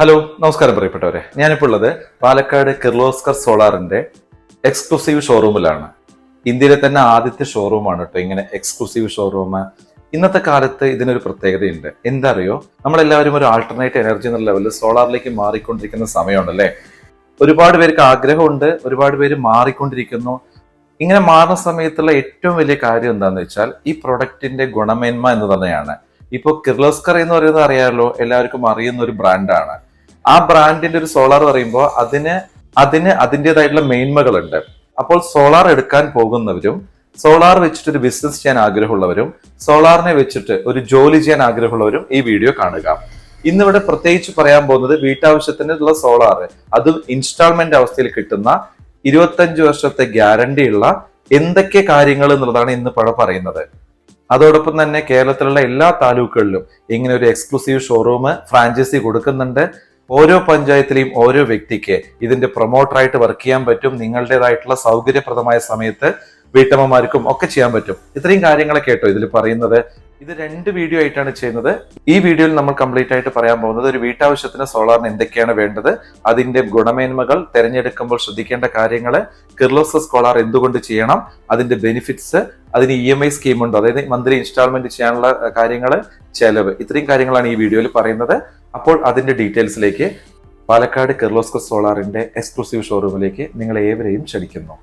Hello നമസ്കാരം പ്രിയപ്പെട്ടവരെ. ഞാനിപ്പോൾ ഉള്ളത് പാലക്കാട് കിർലോസ്കർ സോളാറിന്റെ എക്സ്ക്ലൂസീവ് ഷോറൂമിലാണ്. ഇന്ത്യയിലെ തന്നെ ആദ്യത്തെ ഷോറൂമാണ് കേട്ടോ ഇങ്ങനെ എക്സ്ക്ലൂസീവ് ഷോറൂം. ഇന്നത്തെ കാലത്ത് ഇതിനൊരു പ്രത്യേകതയുണ്ട്. എന്താ അറിയോ നമ്മളെല്ലാവരും ഒരു ആൾട്ടർനേറ്റ് എനർജി എന്നുള്ള ലെവലിൽ സോളാറിലേക്ക് മാറിക്കൊണ്ടിരിക്കുന്ന സമയമുണ്ടല്ലേ ഒരുപാട് പേർക്ക് ആഗ്രഹമുണ്ട് ഒരുപാട് പേര് മാറിക്കൊണ്ടിരിക്കുന്നു. ഇങ്ങനെ മാറുന്ന സമയത്തുള്ള ഏറ്റവും വലിയ കാര്യം എന്താണെന്ന് വെച്ചാൽ ഈ പ്രൊഡക്റ്റിന്റെ ഗുണമേന്മ എന്ന് തന്നെയാണ്. ഇപ്പോൾ കിർലോസ്കർ എന്ന് പറയുന്നത് അറിയാമല്ലോ എല്ലാവർക്കും അറിയുന്ന ഒരു ബ്രാൻഡാണ് ആ ബ്രാൻഡിന്റെ ഒരു സോളാർ പറയുമ്പോൾ അതിന് അതിന് അതിന്റെതായിട്ടുള്ള മേന്മകളുണ്ട്. അപ്പോൾ സോളാർ എടുക്കാൻ പോകുന്നവരും സോളാർ വെച്ചിട്ട് ഒരു ബിസിനസ് ചെയ്യാൻ ആഗ്രഹമുള്ളവരും സോളാറിനെ വെച്ചിട്ട് ഒരു ജോലി ചെയ്യാൻ ആഗ്രഹമുള്ളവരും ഈ വീഡിയോ കാണുക. ഇന്നിവിടെ പ്രത്യേകിച്ച് പറയാൻ പോകുന്നത് വീട്ടാവശ്യത്തിനുള്ള സോളാർ അതും ഇൻസ്റ്റാൾമെന്റ് അവസ്ഥയിൽ കിട്ടുന്ന ഇരുപത്തഞ്ച് വർഷത്തെ ഗ്യാരണ്ടി ഉള്ള എന്തൊക്കെ കാര്യങ്ങൾ എന്നുള്ളതാണ് ഇന്ന് പഴ പറയുന്നത്. അതോടൊപ്പം തന്നെ കേരളത്തിലുള്ള എല്ലാ താലൂക്കുകളിലും ഇങ്ങനെ ഒരു എക്സ്ക്ലൂസീവ് ഷോറൂം ഫ്രാഞ്ചൈസി കൊടുക്കുന്നുണ്ട്. ഓരോ പഞ്ചായത്തിലെയും ഓരോ വ്യക്തിക്ക് ഇതിന്റെ പ്രൊമോട്ടറായിട്ട് വർക്ക് ചെയ്യാൻ പറ്റും നിങ്ങളുടേതായിട്ടുള്ള സൗകര്യപ്രദമായ സമയത്ത് വീട്ടമ്മമാർക്കും ഒക്കെ ചെയ്യാൻ പറ്റും. ഇത്രയും കാര്യങ്ങളൊക്കെ കേട്ടോ ഇതിൽ പറയുന്നത്. ഇത് രണ്ട് വീഡിയോ ആയിട്ടാണ് ചെയ്യുന്നത്. ഈ വീഡിയോയിൽ നമ്മൾ കംപ്ലീറ്റ് ആയിട്ട് പറയാൻ പോകുന്നത് ഒരു വീട്ടാവശ്യത്തിന് സോളാറിന് എന്തൊക്കെയാണ് വേണ്ടത് അതിന്റെ ഗുണമേന്മകൾ തിരഞ്ഞെടുക്കുമ്പോൾ ശ്രദ്ധിക്കേണ്ട കാര്യങ്ങൾ കിർലോസസ് സോളാർ എന്തുകൊണ്ട് ചെയ്യണം അതിന്റെ ബെനിഫിറ്റ്സ് അതിന് ഇ എം ഐ സ്കീം ഉണ്ടോ. അതായത് മന്ത്ലി ഇൻസ്റ്റാൾമെന്റ് ചെയ്യാനുള്ള കാര്യങ്ങൾ ചെലവ്. ഇത്രയും കാര്യങ്ങളാണ് ഈ വീഡിയോയിൽ പറയുന്നത്. അപ്പോൾ അതിന്റെ ഡീറ്റെയിൽസിലേക്ക് പാലക്കാട് കിർലോസ്കർ സോളാറിന്റെ എക്സ്ക്ലൂസീവ് ഷോറൂമിലേക്ക് നിങ്ങൾ ഏവരെയും ക്ഷണിക്കുന്നു.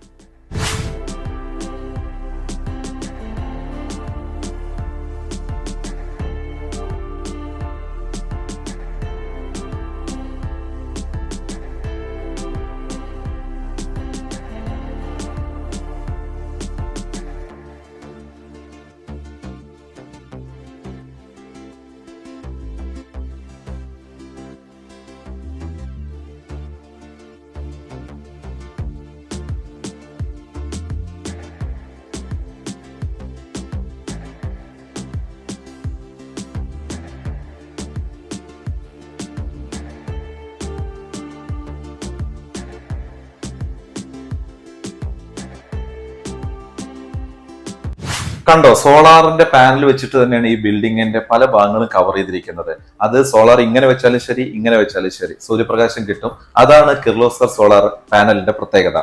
കണ്ടോ സോളാറിന്റെ പാനൽ വെച്ചിട്ട് തന്നെയാണ് ഈ ബിൽഡിങ്ങിന്റെ പല ഭാഗങ്ങളും കവർ ചെയ്തിരിക്കുന്നത്. അത് സോളാർ ഇങ്ങനെ വെച്ചാലും ശരി ഇങ്ങനെ വെച്ചാലും ശരി. സൂര്യപ്രകാശം കിട്ടും. അതാണ് കിർലോസ്കർ സോളാർ പാനലിന്റെ പ്രത്യേകത.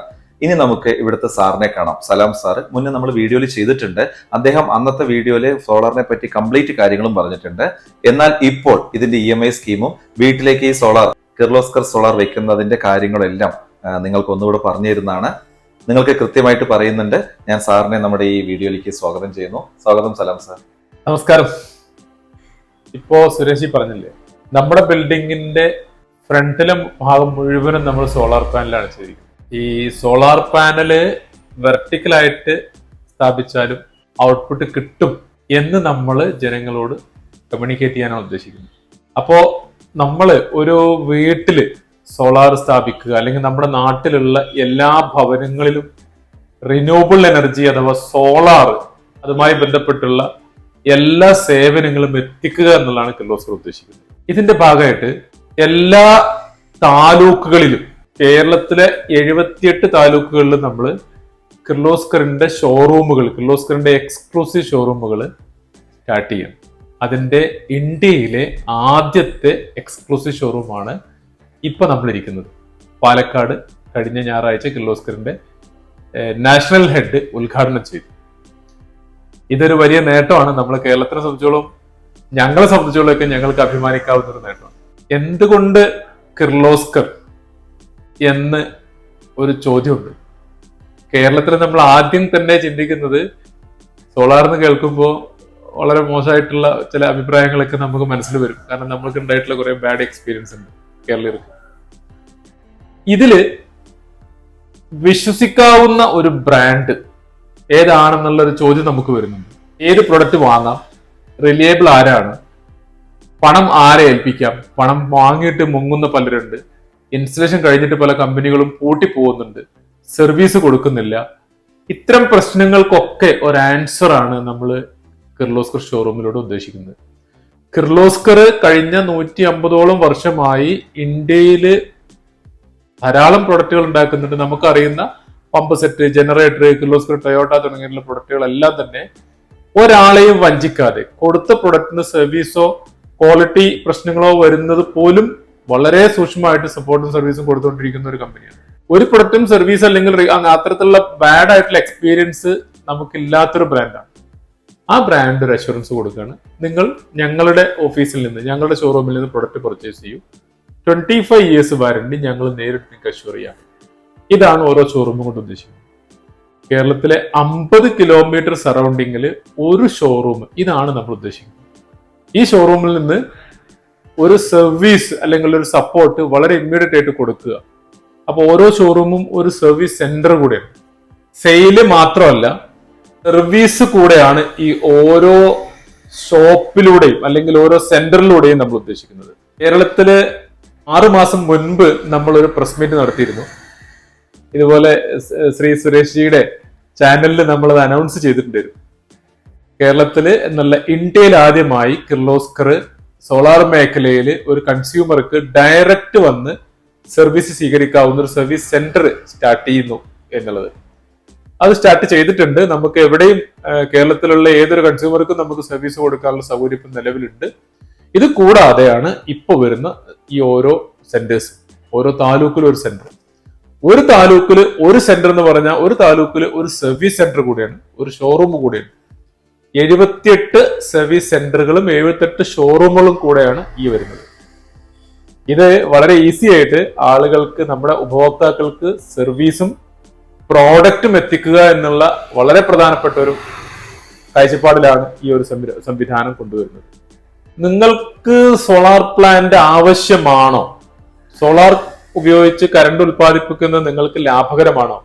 ഇനി നമുക്ക് ഇവിടുത്തെ സാറിനെ കാണാം. സലാം സാർ മുന്നേ നമ്മൾ വീഡിയോയിൽ ചെയ്തിട്ടുണ്ട്. അദ്ദേഹം അന്നത്തെ വീഡിയോയിൽ സോളാറിനെ പറ്റി കംപ്ലീറ്റ് കാര്യങ്ങളും പറഞ്ഞിട്ടുണ്ട്. എന്നാൽ ഇപ്പോൾ ഇതിന്റെ ഇ ഐ സ്കീമും വീട്ടിലേക്ക് ഈ സോളാർ കിർലോസ്കർ സോളാർ വെക്കുന്നതിന്റെ കാര്യങ്ങളെല്ലാം നിങ്ങൾക്ക് ഒന്നുകൂടെ പറഞ്ഞു തരുന്നതാണ് നിങ്ങൾക്ക് കൃത്യമായിട്ട് പറയുന്നുണ്ട്. ഞാൻ സാറിനെ നമ്മുടെ ഈ വീഡിയോയിലേക്ക് സ്വാഗതം ചെയ്യുന്നു. സ്വാഗതം സലാം സാർ. നമസ്കാരം. ഇപ്പോ സുരേഷ് പറഞ്ഞില്ലേ നമ്മുടെ ബിൽഡിങ്ങിന്റെ ഫ്രണ്ടിലെ ഭാഗം മുഴുവനും നമ്മൾ സോളാർ പാനലാണ് ചെയ്തിരിക്കുന്നത്. ഈ സോളാർ പാനൽ വെർട്ടിക്കലായിട്ട് സ്ഥാപിച്ചാലും ഔട്ട്പുട്ട് കിട്ടും എന്ന് നമ്മൾ ജനങ്ങളോട് കമ്മ്യൂണിക്കേറ്റ് ചെയ്യാനാണ് ഉദ്ദേശിക്കുന്നത്. അപ്പോൾ നമ്മൾ ഒരു വീട്ടിൽ സോളാർ സ്ഥാപിക്കുക അല്ലെങ്കിൽ നമ്മുടെ നാട്ടിലുള്ള എല്ലാ ഭവനങ്ങളിലും റിന്യൂവബിൾ എനർജി അഥവാ സോളാർ അതുമായി ബന്ധപ്പെട്ടുള്ള എല്ലാ സേവനങ്ങളും എത്തിക്കുക എന്നുള്ളതാണ് കിർലോസ്കർ ഉദ്ദേശിക്കുന്നത്. ഇതിന്റെ ഭാഗമായിട്ട് എല്ലാ താലൂക്കുകളിലും കേരളത്തിലെ എഴുപത്തിയെട്ട് താലൂക്കുകളിലും നമ്മൾ കിർലോസ്കറിന്റെ ഷോറൂമുകൾ കിർലോസ്കറിന്റെ എക്സ്ക്ലൂസീവ് ഷോറൂമുകൾ സ്റ്റാർട്ട് ചെയ്യും അതിന്റെ ഇന്ത്യയിലെ ആദ്യത്തെ എക്സ്ക്ലൂസീവ് ഷോറൂമാണ് ഇപ്പൊ നമ്മളിരിക്കുന്നത്. പാലക്കാട് കഴിഞ്ഞ ഞായറാഴ്ച കിർലോസ്കറിന്റെ നാഷണൽ ഹെഡ് ഉദ്ഘാടനം ചെയ്തു. ഇതൊരു വലിയ നേട്ടമാണ്. നമ്മൾ കേരളത്തിനെ സംബന്ധിച്ചോളം ഞങ്ങളെ സംബന്ധിച്ചോളമൊക്കെ ഞങ്ങൾക്ക് അഭിമാനിക്കാവുന്ന ഒരു നേട്ടമാണ്. എന്തുകൊണ്ട് കിർലോസ്കർ എന്ന് ഒരു ചോദ്യമുണ്ട്. കേരളത്തിൽ നമ്മൾ ആദ്യം തന്നെ ചിന്തിക്കുന്നത് സോളാർ എന്ന് കേൾക്കുമ്പോൾ വളരെ മോശമായിട്ടുള്ള ചില അഭിപ്രായങ്ങളൊക്കെ നമുക്ക് മനസ്സിൽ വരും. കാരണം നമ്മൾക്ക് ഉണ്ടായിട്ടുള്ള കുറെ ബാഡ് എക്സ്പീരിയൻസ് ഉണ്ട്. കേരളീയർക്ക് ഇതിൽ വിശ്വസിക്കാവുന്ന ഒരു ബ്രാൻഡ് ഏതാണെന്നുള്ള ഒരു ചോദ്യം നമുക്ക് വരുന്നുണ്ട്. ഏത് പ്രൊഡക്റ്റ് വാങ്ങാം? റിലയബിൾ ആരാണ്? പണം ആരെ ഏൽപ്പിക്കാം? പണം വാങ്ങിയിട്ട് മുങ്ങുന്ന പലരുണ്ട്. ഇൻസ്റ്റലേഷൻ കഴിഞ്ഞിട്ട് പല കമ്പനികളും പൂട്ടി പോകുന്നുണ്ട്. സർവീസ് കൊടുക്കുന്നില്ല. ഇത്തരം പ്രശ്നങ്ങൾക്കൊക്കെ ഒരു ആൻസർ ആണ് നമ്മൾ കിർലോസ്കർ ഷോറൂമിലൂടെ ഉദ്ദേശിക്കുന്നത്. കിർലോസ്കർ കഴിഞ്ഞ നൂറ്റി അമ്പതോളം വർഷമായി ഇന്ത്യയിൽ ധാരാളം പ്രൊഡക്റ്റുകൾ ഉണ്ടാക്കുന്നുണ്ട്. നമുക്കറിയുന്ന pump set generator Kirloskar Toyota തുടങ്ങിയിട്ടുള്ള പ്രൊഡക്റ്റുകളെല്ലാം തന്നെ ഒരാളെയും വഞ്ചിക്കാതെ കൊടുത്ത പ്രൊഡക്റ്റിന് സർവീസോ ക്വാളിറ്റി പ്രശ്നങ്ങളോ വരുന്നത് പോലും വളരെ സൂക്ഷ്മമായിട്ട് സപ്പോർട്ടും സർവീസും കൊടുത്തുകൊണ്ടിരിക്കുന്ന ഒരു കമ്പനിയാണ് ഒരു പ്രൊഡക്റ്റും സർവീസ് അല്ലെങ്കിൽ അത്തരത്തിലുള്ള ബാഡ് ആയിട്ടുള്ള എക്സ്പീരിയൻസ് നമുക്കില്ലാത്തൊരു ബ്രാൻഡാണ് ആ ബ്രാൻഡ് ഒരു അഷുറൻസ് കൊടുക്കുകയാണ്. നിങ്ങൾ ഞങ്ങളുടെ ഓഫീസിൽ നിന്ന് ഞങ്ങളുടെ ഷോറൂമിൽ നിന്ന് പ്രൊഡക്റ്റ് പർച്ചേസ് ചെയ്യൂ. ട്വന്റി ഫൈവ് ഇയേഴ്സ് വാരണ്ടി ഞങ്ങൾ നേരിട്ട് നിങ്ങൾക്ക് അഷ്യൂർ ചെയ്യാം. ഇതാണ് ഓരോ ഷോറൂമും കൊണ്ട് ഉദ്ദേശിക്കുന്നത്. കേരളത്തിലെ അമ്പത് കിലോമീറ്റർ സറൗണ്ടിങ്ങിൽ ഒരു ഷോറൂം ഇതാണ് നമ്മൾ ഉദ്ദേശിക്കുന്നത്. ഈ ഷോറൂമിൽ നിന്ന് ഒരു സർവീസ് അല്ലെങ്കിൽ ഒരു സപ്പോർട്ട് വളരെ ഇമ്മീഡിയറ്റ് ആയിട്ട് കൊടുക്കുക. അപ്പോൾ ഓരോ ഷോറൂമും ഒരു സർവീസ് സെന്റർ കൂടെയാണ്. സെയിൽ മാത്രമല്ല സർവീസ് കൂടെയാണ് ഈ ഓരോ ഷോപ്പിലൂടെയും അല്ലെങ്കിൽ ഓരോ സെന്ററിലൂടെയും നമ്മൾ ഉദ്ദേശിക്കുന്നത്. കേരളത്തിൽ ആറുമാസം മുൻപ് നമ്മൾ ഒരു പ്രസ് മീറ്റ് നടത്തിയിരുന്നു. ഇതുപോലെ ശ്രീ സുരേഷ് ജിയുടെ ചാനലിൽ നമ്മൾ അത് അനൗൺസ് ചെയ്തിട്ടുണ്ടായിരുന്നു. കേരളത്തിൽ എന്നുള്ള ഇന്ത്യയിൽ ആദ്യമായി കിർലോസ്കർ സോളാർ മേഖലയിൽ ഒരു കൺസ്യൂമർക്ക് ഡയറക്റ്റ് വന്ന് സർവീസ് സ്വീകരിക്കാവുന്ന ഒരു സർവീസ് സെന്റർ സ്റ്റാർട്ട് ചെയ്യുന്നു എന്നുള്ളത്. അത് സ്റ്റാർട്ട് ചെയ്തിട്ടുണ്ട്. നമുക്ക് എവിടെയും കേരളത്തിലുള്ള ഏതൊരു കൺസ്യൂമർക്കും നമുക്ക് സർവീസ് കൊടുക്കാനുള്ള സൗകര്യം ഇപ്പം നിലവിലുണ്ട്. ഇത് കൂടാതെയാണ് ഇപ്പോൾ വരുന്ന ഈ ഓരോ സെന്റേഴ്സ് ഓരോ താലൂക്കിലും ഒരു സെന്റർ ഒരു താലൂക്കിൽ ഒരു സെന്റർ എന്ന് പറഞ്ഞാൽ ഒരു താലൂക്കിൽ ഒരു സർവീസ് സെന്റർ കൂടിയാണ്. ഒരു ഷോറൂം കൂടിയാണ്. എഴുപത്തിയെട്ട് സർവീസ് സെന്ററുകളും എഴുപത്തെട്ട് ഷോറൂമുകളും കൂടെയാണ് ഈ വരുന്നത്. ഇത് വളരെ ഈസി ആയിട്ട് ആളുകൾക്ക് നമ്മുടെ ഉപഭോക്താക്കൾക്ക് സർവീസും പ്രോഡക്റ്റും എത്തിക്കുക എന്നുള്ള വളരെ പ്രധാനപ്പെട്ട ഒരു കാഴ്ചപ്പാടിലാണ് ഈ ഒരു സംവിധാനം കൊണ്ടുവരുന്നത്. നിങ്ങൾക്ക് സോളാർ പ്ലാന്റ് ആവശ്യമാണോ? സോളാർ ഉപയോഗിച്ച് കറണ്ട് ഉൽപ്പാദിപ്പിക്കുന്നത് നിങ്ങൾക്ക് ലാഭകരമാണോ?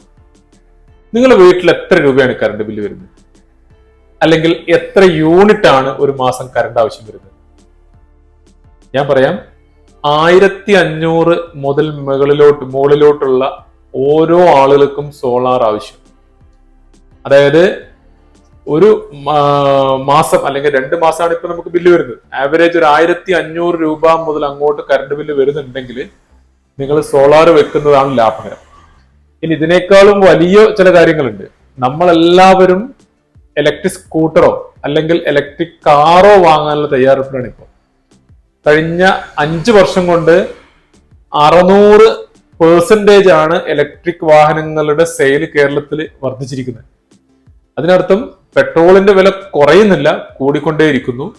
നിങ്ങളുടെ വീട്ടിൽ എത്ര രൂപയാണ് കറണ്ട് ബില്ല് വരുന്നത്? അല്ലെങ്കിൽ എത്ര യൂണിറ്റ് ആണ് ഒരു മാസം കറണ്ട് ആവശ്യം വരുന്നത്? ഞാൻ പറയാം ആയിരത്തി അഞ്ഞൂറ് മുതൽ മുകളിലോട്ട് മുകളിലോട്ടുള്ള ഓരോ ആളുകൾക്കും സോളാർ ആവശ്യം. അതായത് ഒരു മാസം അല്ലെങ്കിൽ രണ്ട് മാസമാണ് ഇപ്പൊ നമുക്ക് ബില്ല് വരുന്നത്. ആവറേജ് ഒരു ആയിരത്തി അഞ്ഞൂറ് രൂപ മുതൽ അങ്ങോട്ട് കറണ്ട് ബില്ല് വരുന്നുണ്ടെങ്കിൽ നിങ്ങൾ സോളാർ വെക്കുന്നതാണ് ലാഭകരം. ഇനി ഇതിനേക്കാളും വലിയ ചില കാര്യങ്ങളുണ്ട്. നമ്മളെല്ലാവരും ഇലക്ട്രിക് സ്കൂട്ടറോ അല്ലെങ്കിൽ ഇലക്ട്രിക് കാറോ വാങ്ങാനുള്ള തയ്യാറെടുപ്പിലാണ് ഇപ്പോൾ കഴിഞ്ഞ അഞ്ച് വർഷം കൊണ്ട് അറുന്നൂറ് പേഴ്സന്റേജ് ആണ് ഇലക്ട്രിക് വാഹനങ്ങളുടെ സെയിൽ കേരളത്തിൽ വർദ്ധിച്ചിരിക്കുന്നത്. അതിനർത്ഥം പെട്രോളിന്റെ വില കുറയുന്നില്ല കൂടിക്കൊണ്ടേയിരിക്കുന്നു.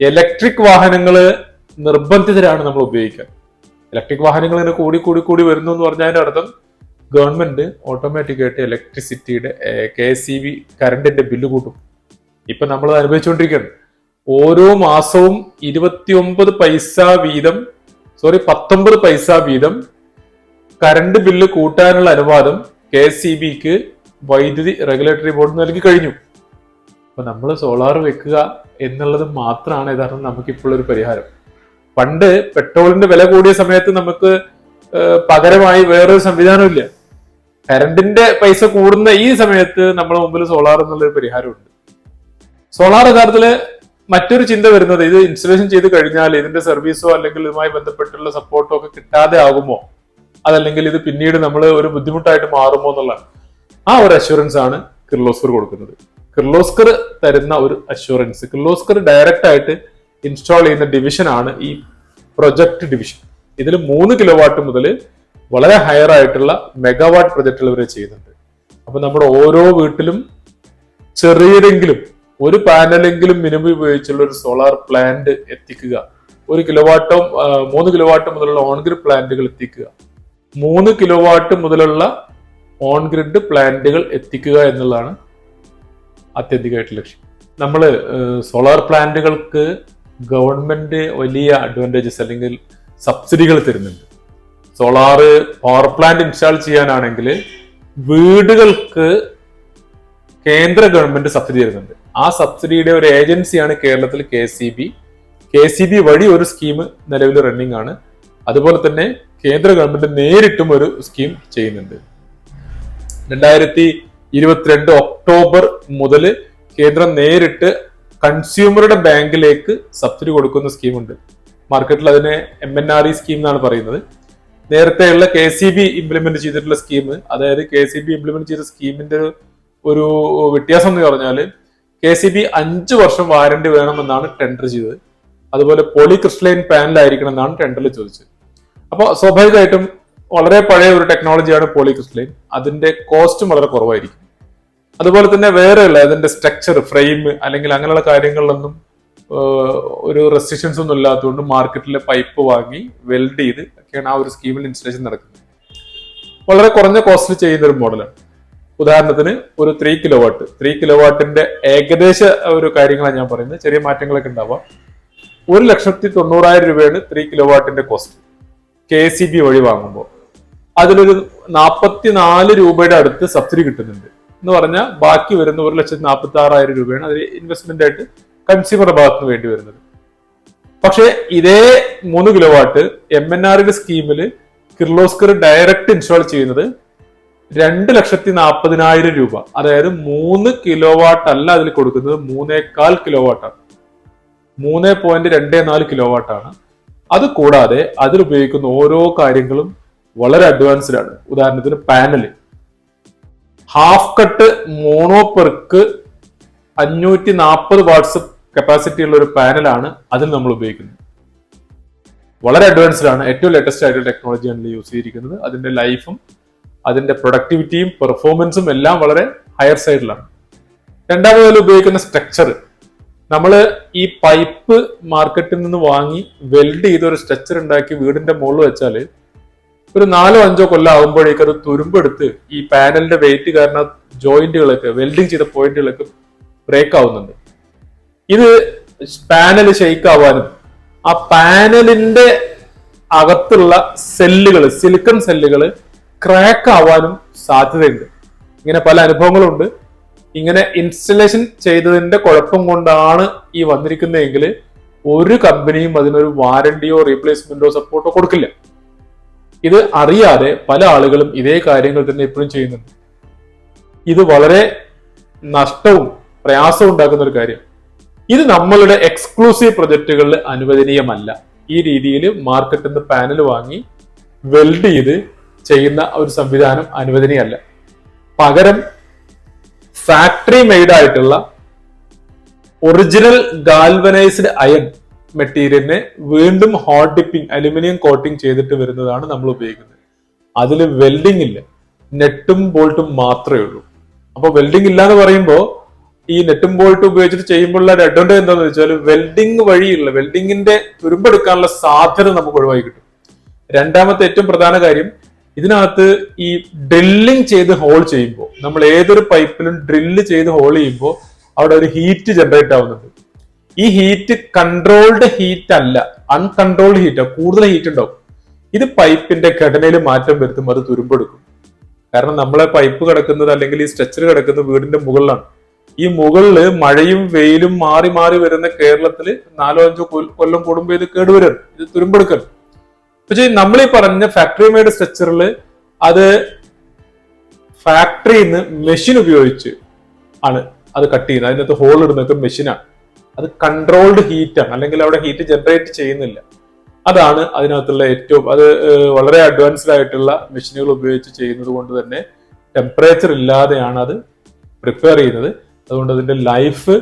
ഇലക്ട്രിക് വാഹനങ്ങൾ നിർബന്ധിതരാണ് നമ്മൾ ഉപയോഗിക്കുക. ഇലക്ട്രിക് വാഹനങ്ങൾ ഇങ്ങനെ കൂടി കൂടി കൂടി വരുന്നു എന്ന് പറഞ്ഞതിന്റെ അർത്ഥം ഗവൺമെന്റ് ഓട്ടോമാറ്റിക് ആയിട്ട് ഇലക്ട്രിസിറ്റിയുടെ കെ സി ബി കറണ്ടിന്റെ ബില്ല് കൂട്ടും. ഇപ്പൊ നമ്മൾ അനുഭവിച്ചുകൊണ്ടിരിക്കുകയാണ്. ഓരോ മാസവും ഇരുപത്തിയൊമ്പത് പൈസ വീതം സോറി പത്തൊമ്പത് പൈസ വീതം കറണ്ട് ബില്ല് കൂട്ടാനുള്ള അനുവാദം കെ എസ് സി ബിക്ക് വൈദ്യുതി റെഗുലേറ്ററി ബോർഡ് നൽകി കഴിഞ്ഞു. അപ്പൊ നമ്മൾ സോളാർ വെക്കുക എന്നുള്ളത് മാത്രമാണ് യഥാർത്ഥം നമുക്കിപ്പോൾ ഒരു പരിഹാരം. പണ്ട് പെട്രോളിന്റെ വില കൂടിയ സമയത്ത് നമുക്ക് പകരമായി വേറൊരു സംവിധാനമില്ല കറണ്ടിന്റെ പൈസ കൂടുന്ന ഈ സമയത്ത് നമ്മുടെ മുമ്പിൽ സോളാർ എന്നുള്ളൊരു പരിഹാരമുണ്ട്. സോളാർ യഥാർത്ഥത്തിൽ മറ്റൊരു ചിന്ത വരുന്നത് ഇത് ഇൻസ്റ്റലേഷൻ ചെയ്ത് കഴിഞ്ഞാൽ ഇതിന്റെ സർവീസോ അല്ലെങ്കിൽ ഇതുമായി ബന്ധപ്പെട്ടുള്ള സപ്പോർട്ടോ ഒക്കെ കിട്ടാതെ ആകുമോ? അതല്ലെങ്കിൽ ഇത് പിന്നീട് നമ്മൾ ഒരു ബുദ്ധിമുട്ടായിട്ട് മാറുമോ എന്നുള്ള ആ ഒരു അഷുറൻസ് ആണ് കിർലോസ്കർ കൊടുക്കുന്നത്. കിർലോസ്കർ തരുന്ന ഒരു അഷുറൻസ് കിർലോസ്കർ ഡയറക്റ്റ് ആയിട്ട് ഇൻസ്റ്റാൾ ചെയ്യുന്ന ഡിവിഷൻ ആണ് ഈ പ്രൊജക്ട് ഡിവിഷൻ ഇതിൽ മൂന്ന് കിലോ വാട്ട് മുതൽ വളരെ ഹയർ ആയിട്ടുള്ള മെഗാവാട്ട് പ്രൊജക്ടുകൾ വരെ ചെയ്യുന്നുണ്ട്. അപ്പൊ നമ്മുടെ ഓരോ വീട്ടിലും ചെറിയതെങ്കിലും ഒരു പാനലെങ്കിലും മിനിമം ഉപയോഗിച്ചുള്ള ഒരു സോളാർ പ്ലാന്റ് എത്തിക്കുക. ഒരു കിലോവാട്ടോ മൂന്ന് കിലോവാട്ട് മുതലുള്ള ഓൺഗ്രിഡ് പ്ലാന്റുകൾ എത്തിക്കുക. മൂന്ന് കിലോ വാട്ട് മുതലുള്ള ഓൺ ഗ്രിഡ് പ്ലാന്റുകൾ എത്തിക്കുക എന്നുള്ളതാണ് ആത്യന്തികമായിട്ട് ലക്ഷ്യം. നമ്മൾ സോളാർ പ്ലാന്റുകൾക്ക് ഗവൺമെന്റ് വലിയ അഡ്വാന്റേജസ് അല്ലെങ്കിൽ സബ്സിഡികൾ തരുന്നുണ്ട്. സോളാർ പവർ പ്ലാന്റ് ഇൻസ്റ്റാൾ ചെയ്യാനാണെങ്കിൽ വീടുകൾക്ക് കേന്ദ്ര ഗവൺമെന്റ് സബ്സിഡി തരുന്നുണ്ട്. ആ സബ്സിഡിയുടെ ഒരു ഏജൻസിയാണ് കേരളത്തിൽ K C B. K C B വഴി ഒരു സ്കീം നിലവിൽ റണ്ണിംഗ് ആണ്. അതുപോലെ തന്നെ കേന്ദ്ര ഗവൺമെന്റ് നേരിട്ടും ഒരു സ്കീം ചെയ്യുന്നുണ്ട്. രണ്ടായിരത്തി ഇരുപത്തിരണ്ട് ഒക്ടോബർ മുതൽ കേന്ദ്രം നേരിട്ട് കൺസ്യൂമറുടെ ബാങ്കിലേക്ക് സബ്സിഡി കൊടുക്കുന്ന സ്കീമുണ്ട് മാർക്കറ്റിൽ അതിനെ M N R E scheme എന്നാണ് പറയുന്നത്. നേരത്തെയുള്ള കെ സി ബി ഇംപ്ലിമെന്റ് ചെയ്തിട്ടുള്ള സ്കീം അതായത് കെ സി ബി ഇംപ്ലിമെന്റ് ചെയ്ത സ്കീമിന്റെ ഒരു- വ്യത്യാസം എന്ന് പറഞ്ഞാൽ കെ സി ബി അഞ്ച് വർഷം വാറണ്ടി വേണമെന്നാണ് ടെൻഡർ ചെയ്തത്. അതുപോലെ പോളി ക്രിസ്റ്റലൈൻ പാനൽ ആയിരിക്കണം എന്നാണ് ടെൻഡറിൽ ചോദിച്ചത്. അപ്പോൾ സ്വാഭാവികമായിട്ടും വളരെ പഴയ ഒരു ടെക്നോളജിയാണ് പോളിക്രിസ്റ്റലൈൻ അതിന്റെ കോസ്റ്റും വളരെ കുറവായിരിക്കും. അതുപോലെ തന്നെ വേറെയുള്ള അതിന്റെ സ്ട്രക്ചർ ഫ്രെയിം അല്ലെങ്കിൽ അങ്ങനെയുള്ള കാര്യങ്ങളിലൊന്നും ഒരു റെസ്ട്രിക്ഷൻസ് ഒന്നും ഇല്ലാത്തതുകൊണ്ട് മാർക്കറ്റിലെ പൈപ്പ് വാങ്ങി വെൽഡ് ചെയ്ത് ഒക്കെയാണ് ആ ഒരു സ്കീമിൽ ഇൻസ്റ്റലേഷൻ നടക്കുന്നത്. വളരെ കുറഞ്ഞ കോസ്റ്റിൽ ചെയ്യുന്ന ഒരു മോഡലാണ് ഉദാഹരണത്തിന് ഒരു three kilo watt three kilo വാട്ടിന്റെ ഏകദേശ ഒരു കാര്യങ്ങളാണ് ഞാൻ പറയുന്നത്. ചെറിയ മാറ്റങ്ങളൊക്കെ ഉണ്ടാവാം. ഒരു ലക്ഷത്തി തൊണ്ണൂറായിരം രൂപയാണ് ത്രീ കിലോ വാട്ടിന്റെ കോസ്റ്റ് കെ സി ബി വഴി വാങ്ങുമ്പോൾ. അതിലൊരു നാൽപ്പത്തി നാല് രൂപയുടെ അടുത്ത് സബ്സിഡി കിട്ടുന്നുണ്ട്. എന്ന് പറഞ്ഞാൽ ബാക്കി വരുന്ന ഒരു ലക്ഷത്തി നാൽപ്പത്തി ആറായിരം രൂപയാണ് അതിൽ ഇൻവെസ്റ്റ്മെന്റ് ആയിട്ട് ഭാഗത്ത് നിന്ന് വേണ്ടി വരുന്നത്. പക്ഷേ ഇതേ മൂന്ന് കിലോ വാട്ട് എം എൻ ആറിന്റെ സ്കീമിൽ കിർലോസ്കർ ഡയറക്റ്റ് ഇൻസ്റ്റാൾ ചെയ്യുന്നത് രണ്ട് ലക്ഷത്തി നാൽപ്പതിനായിരം രൂപ. അതായത് മൂന്ന് കിലോ വാട്ട് അല്ല അതിൽ കൊടുക്കുന്നത് മൂന്നേകാൽ കിലോ വാട്ടാണ് മൂന്ന് പോയിന്റ് രണ്ട് നാല് കിലോ വാട്ടാണ് അത് കൂടാതെ അതിൽ ഉപയോഗിക്കുന്ന ഓരോ കാര്യങ്ങളും വളരെ അഡ്വാൻസ്ഡ് ആണ്. ഉദാഹരണത്തിന് panel half cut mono perc അഞ്ഞൂറ്റി നാൽപ്പത് വാട്സ് കപ്പാസിറ്റി ഉള്ള ഒരു പാനലാണ് അതിൽ നമ്മൾ ഉപയോഗിക്കുന്നത്. വളരെ അഡ്വാൻസ്ഡ് ആണ്. ഏറ്റവും ലേറ്റസ്റ്റ് ആയിട്ടുള്ള ടെക്നോളജിയാണ് യൂസ് ചെയ്തിരിക്കുന്നത്. അതിന്റെ ലൈഫും അതിന്റെ പ്രൊഡക്ടിവിറ്റിയും പെർഫോമൻസും എല്ലാം വളരെ ഹയർ സൈഡിലാണ് രണ്ടാമത് ഉപയോഗിക്കുന്ന സ്ട്രക്ചർ നമ്മൾ ഈ പൈപ്പ് മാർക്കറ്റിൽ നിന്ന് വാങ്ങി വെൽഡ് ചെയ്ത് ഒരു സ്ട്രക്ചർ ഉണ്ടാക്കി വീടിന്റെ മുകളിൽ വെച്ചാൽ ഒരു നാലോ അഞ്ചോ കൊല്ലം ആകുമ്പോഴേക്ക് അത് തുരുമ്പെടുത്ത് ഈ പാനലിന്റെ വെയിറ്റ് കാരണം ജോയിന്റുകളൊക്കെ വെൽഡിങ് ചെയ്ത പോയിന്റുകളൊക്കെ ബ്രേക്ക് ആവുന്നുണ്ട്. ഇത് പാനൽ ഷെയ്ക്ക് ആവാനും ആ പാനലിന്റെ അകത്തുള്ള സെല്ലുകൾ സിലിക്കൺ സെല്ലുകൾ ക്രാക്ക് ആവാനും സാധ്യതയുണ്ട്. ഇങ്ങനെ പല അനുഭവങ്ങളുണ്ട്. ഇങ്ങനെ ഇൻസ്റ്റലേഷൻ ചെയ്തതിന്റെ കുഴപ്പം കൊണ്ടാണ് ഈ വന്നിരിക്കുന്നതെങ്കിൽ ഒരു കമ്പനിയും അതിനൊരു വാറണ്ടിയോ റീപ്ലേസ്മെന്റോ സപ്പോർട്ടോ കൊടുക്കില്ല. ഇത് അറിയാതെ പല ആളുകളും ഇതേ കാര്യങ്ങൾ തന്നെ എപ്പോഴും ചെയ്യുന്നുണ്ട്. ഇത് വളരെ നഷ്ടവും പ്രയാസവും ഉണ്ടാക്കുന്ന ഒരു കാര്യം. ഇത് നമ്മളുടെ എക്സ്ക്ലൂസീവ് പ്രൊജക്ടുകളിൽ അനുവദനീയമല്ല. ഈ രീതിയിൽ മാർക്കറ്റിൽ നിന്ന് പാനൽ വാങ്ങി വെൽഡ് ചെയ്ത് ചെയ്യുന്ന ഒരു സംവിധാനം അനുവദനീയമല്ല. പകരം ഫാക്ടറി മെയ്ഡ് ആയിട്ടുള്ള ഒറിജിനൽ ഗാൽവനൈസ്ഡ് അയൺ മെറ്റീരിയലിനെ വീണ്ടും ഹോട്ട് ഡിപ്പിംഗ് അലുമിനിയം കോട്ടിംഗ് ചെയ്തിട്ട് വരുന്നതാണ് നമ്മൾ ഉപയോഗിക്കുന്നത്. അതിൽ വെൽഡിംഗ് ഇല്ല. നെട്ടും ബോൾട്ടും മാത്രമേ ഉള്ളൂ. അപ്പൊ വെൽഡിംഗ് ഇല്ല എന്ന് പറയുമ്പോൾ ഈ നെറ്റും ബോൾട്ടും ഉപയോഗിച്ചിട്ട് ചെയ്യുമ്പോഴുള്ള ഒരു അഡ്വാന്റേജ് എന്താണെന്ന് വെച്ചാൽ വെൽഡിംഗ് വഴിയുള്ള വെൽഡിങ്ങിന്റെ തുരുമ്പെടുക്കാനുള്ള സാധ്യത നമുക്ക് ഒഴിവായി കിട്ടും. രണ്ടാമത്തെ ഏറ്റവും പ്രധാന കാര്യം ഇതിനകത്ത് ഈ ഡ്രില്ലിംഗ് ചെയ്ത് ഹോൾ ചെയ്യുമ്പോൾ നമ്മൾ ഏതൊരു പൈപ്പിലും ഡ്രില്ല് ചെയ്ത് ഹോൾ ചെയ്യുമ്പോൾ അവിടെ ഒരു ഹീറ്റ് ജനറേറ്റ് ആവുന്നുണ്ട്. ഈ ഹീറ്റ് കൺട്രോൾഡ് ഹീറ്റ് അല്ല അൺകൺട്രോൾഡ് ഹീറ്റ് കൂടുതൽ ഹീറ്റ് ഉണ്ടാവും. ഇത് പൈപ്പിന്റെ ഘടനയിൽ മാറ്റം വരുത്തും അത് തുരുമ്പെടുക്കും. കാരണം നമ്മളെ പൈപ്പ് കിടക്കുന്നത് അല്ലെങ്കിൽ ഈ സ്ട്രെച്ചർ കിടക്കുന്നത് വീടിന്റെ മുകളിലാണ്. ഈ മുകളിൽ മഴയും വെയിലും മാറി മാറി വരുന്ന കേരളത്തിൽ നാലോ അഞ്ചോ കൊല്ലം കൂടുമ്പോൾ ഇത് കേടുവരും ഇത് തുരുമ്പെടുക്കണം പക്ഷേ നമ്മൾ ഈ പറഞ്ഞ ഫാക്ടറി മെയ്ഡ് സ്ട്രക്ചറിൽ അത് ഫാക്ടറിയിൽ നിന്ന് മെഷീൻ ഉപയോഗിച്ച് ആണ് അത് കട്ട് ചെയ്യുന്നത്. അതിനകത്ത് ഹോൾ ഇടുന്നൊക്കെ മെഷീനാണ് അത് കൺട്രോൾഡ് ഹീറ്റാണ് അല്ലെങ്കിൽ അവിടെ ഹീറ്റ് ജനറേറ്റ് ചെയ്യുന്നില്ല. അതാണ് അതിനകത്തുള്ള ഏറ്റവും അത് വളരെ അഡ്വാൻസ്ഡ് ആയിട്ടുള്ള മെഷീനുകൾ ഉപയോഗിച്ച് ചെയ്യുന്നത് കൊണ്ട് തന്നെ ടെമ്പറേച്ചർ ഇല്ലാതെയാണ് അത് പ്രിപ്പയർ ചെയ്യുന്നത്. അതുകൊണ്ട് അതിന്റെ ലൈഫ്